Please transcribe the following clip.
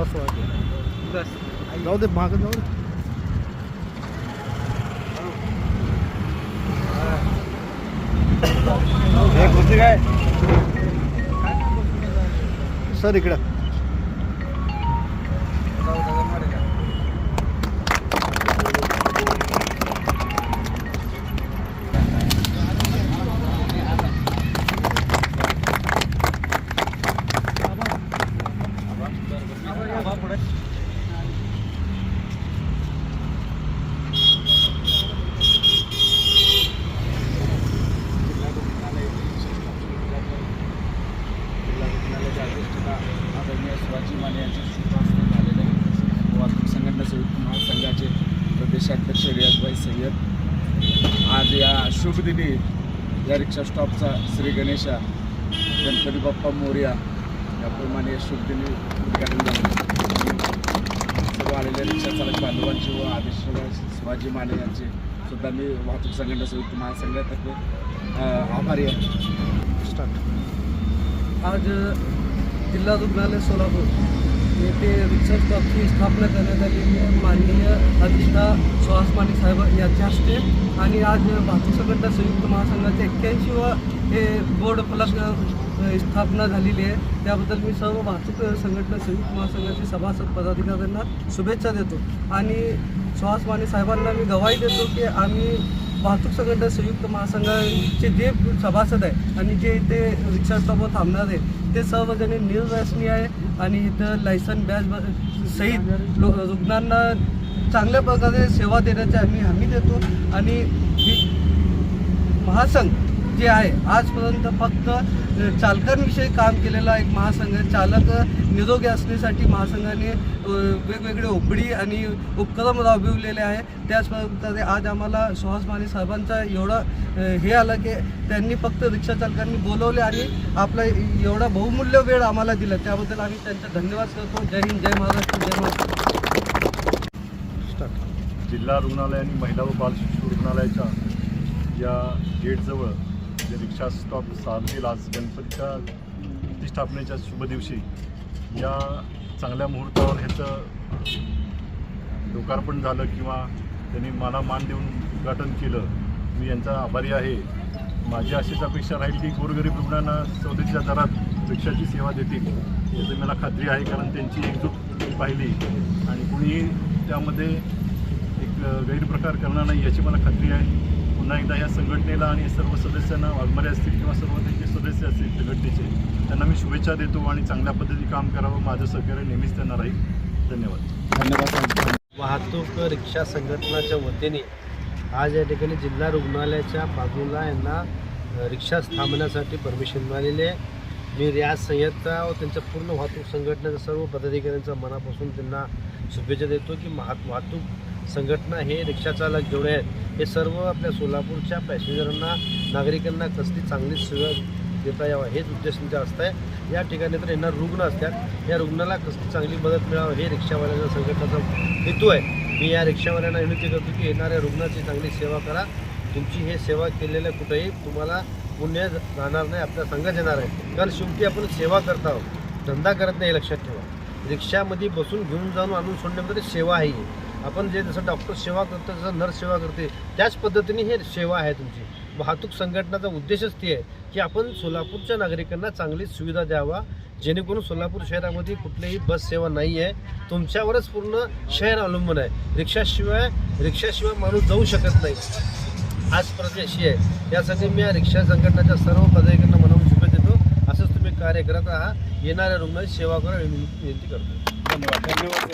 वाटतं बस जाऊ दे मागं जाऊ दे काय सर इकडं. शिवाजी माने यांच्या झालेलं आहे. वाहतूक संघटना संयुक्त महासंघाचे प्रदेशाध्यक्ष रियाजभाई सय्यद. आज या शुभदिनी या रिक्षा स्टॉपचा श्री गणेशा गणपती बाप्पा मोर्या याप्रमाणे शुभदिनी उद्घाटन झालं. सर्व आलेल्या रिक्षा चालक बांधवांचे व आदेश शिवाजी माने यांचे सुद्धा मी वाहतूक संघटना संयुक्त महासंघातर्फे आभारी आहे. स्टार्ट आज जिल्हा रुग्णालय सोलापूर रिसर्च क्लबची स्थापना करण्यात आलेली आहे. माननीय अधिष्ठा सुहास माने साहेब यांच्या हस्ते आणि आज वाहतूक संघटना संयुक्त महासंघाचे एक्क्याऐंशी व हे बोर्ड फलक स्थापना झालेली आहे. त्याबद्दल मी सर्व वाहतूक संघटना संयुक्त महासंघाचे सभासद पदाधिकाऱ्यांना शुभेच्छा देतो. आणि सुहास माने साहेबांना मी गवाही देतो की आम्ही वाहतूक संघटना संयुक्त महासंघाचे जे सभासद आहे आणि जे इथे रिक्षासोबत थांबणार आहे ते सर्वजण निर्व्यसनी आहे आणि इथं लायसन बॅज सहित लो रुग्णांना चांगल्या प्रकारे सेवा देण्याची आम्ही हमी देतो. आणि महासंघ जे आहे आजपर्यंत फक्त चालकांविषयी काम केलेला एक महासंघ आहे. चालक निरोगी असण्यासाठी महासंघाने वेगवेगळे ओपडी आणि उपक्रम राबविलेले आहे. त्याच प्रकारे आज आम्हाला सुहास माने साहेबांचा एवढा हे आलं की त्यांनी फक्त रिक्षा चालकांनी बोलवले आणि आपला एवढा बहुमूल्य वेळ आम्हाला दिला. त्याबद्दल आम्ही त्यांचा धन्यवाद करतो. जय हिंद जय महाराष्ट्र जय महाराष्ट्र. स्टार्ट जिल्हा रुग्णालय आणि महिला व बालशिशु रुग्णालयाच्या या गेटजवळ जे रिक्षा स्टॉप साधतील आज गणपतीच्या प्रतिष्ठापनेच्या शुभ दिवशी या चांगल्या मुहूर्तावर ह्याचं लोकार्पण झालं किंवा त्यांनी मला मान देऊन उद्घाटन केलं मी यांचा आभारी आहे. माझी अशीच अपेक्षा राहील की गोरगरीब रुग्णांना सवलतीच्या दरात रिक्षाची सेवा देतील याची मला खात्री आहे कारण त्यांची एकजूट पाहिली. आणि कुणीही त्यामध्ये एक गैरप्रकार करणार नाही याची मला खात्री आहे. पुन्हा एकदा या संघटनेला आणि सर्व सदस्यांना वाघमारे असतील किंवा सर्व त्यांचे सदस्य असतील संघटनेचे त्यांना मी शुभेच्छा देतो आणि चांगल्या पद्धतीने काम करावं माझं सहकार्य नेहमीच त्यांना राहील. धन्यवाद. धन्यवाद. वाहतूक रिक्षा संघटनाच्या वतीने आज या ठिकाणी जिल्हा रुग्णालयाच्या बाजूला यांना रिक्षा थांबण्यासाठी परमिशन मिळालेली आहे. मी रियाज सय्यदचा व त्यांच्या पूर्ण वाहतूक संघटनेच्या सर्व पदाधिकाऱ्यांचा मनापासून त्यांना शुभेच्छा देतो की महा वाहतूक संघटना हे रिक्षाचालक जेवढे आहेत. हे सर्व आपल्या सोलापूरच्या पॅसेंजरांना नागरिकांना कसली चांगली सेवा देता यावा हेच उद्देश त्यांचा आहे या ठिकाणी तर येणार रुग्ण असतात. या रुग्णाला कसली चांगली मदत मिळावं हे रिक्षावाल्याच्या संघटनाचा हेतू आहे. मी या रिक्षावाल्यांना विनंती करतो की येणाऱ्या रुग्णाची चांगली सेवा करा. तुमची हे सेवा केलेल्या कुठेही तुम्हाला पुण्य राहणार नाही आपल्या संघात येणार आहे. कारण शेवटी आपण सेवा करत आहोत. धंदा करत नाही लक्षात ठेवा. रिक्षामध्ये बसून घेऊन जाऊन आणून सोडण्यामध्ये सेवा आहे. ही. आपण जे जसं डॉक्टर सेवा करतो जसं नर्स सेवा करते त्याच पद्धतीने हे सेवा आहे तुमची. वाहतूक संघटनाचा उद्देशच ते आहे की आपण सोलापूरच्या नागरिकांना चांगली सुविधा द्यावा. जेणेकरून सोलापूर शहरामध्ये कुठलीही बस सेवा नाही आहे. तुमच्यावरच पूर्ण शहर अवलंबून आहे. रिक्षाशिवाय रिक्षाशिवाय माणूस जाऊ शकत नाही. आज परिस्थिती अशी आहे. यासाठी मी या रिक्षा संघटनाच्या सर्व पदाधिकाऱ्यांना म्हणून शुभेच्छा देतो. असंच तुम्ही कार्य करत आहात येणाऱ्या रुग्णाची सेवा करा विनंती करतो. धन्यवाद. धन्यवाद.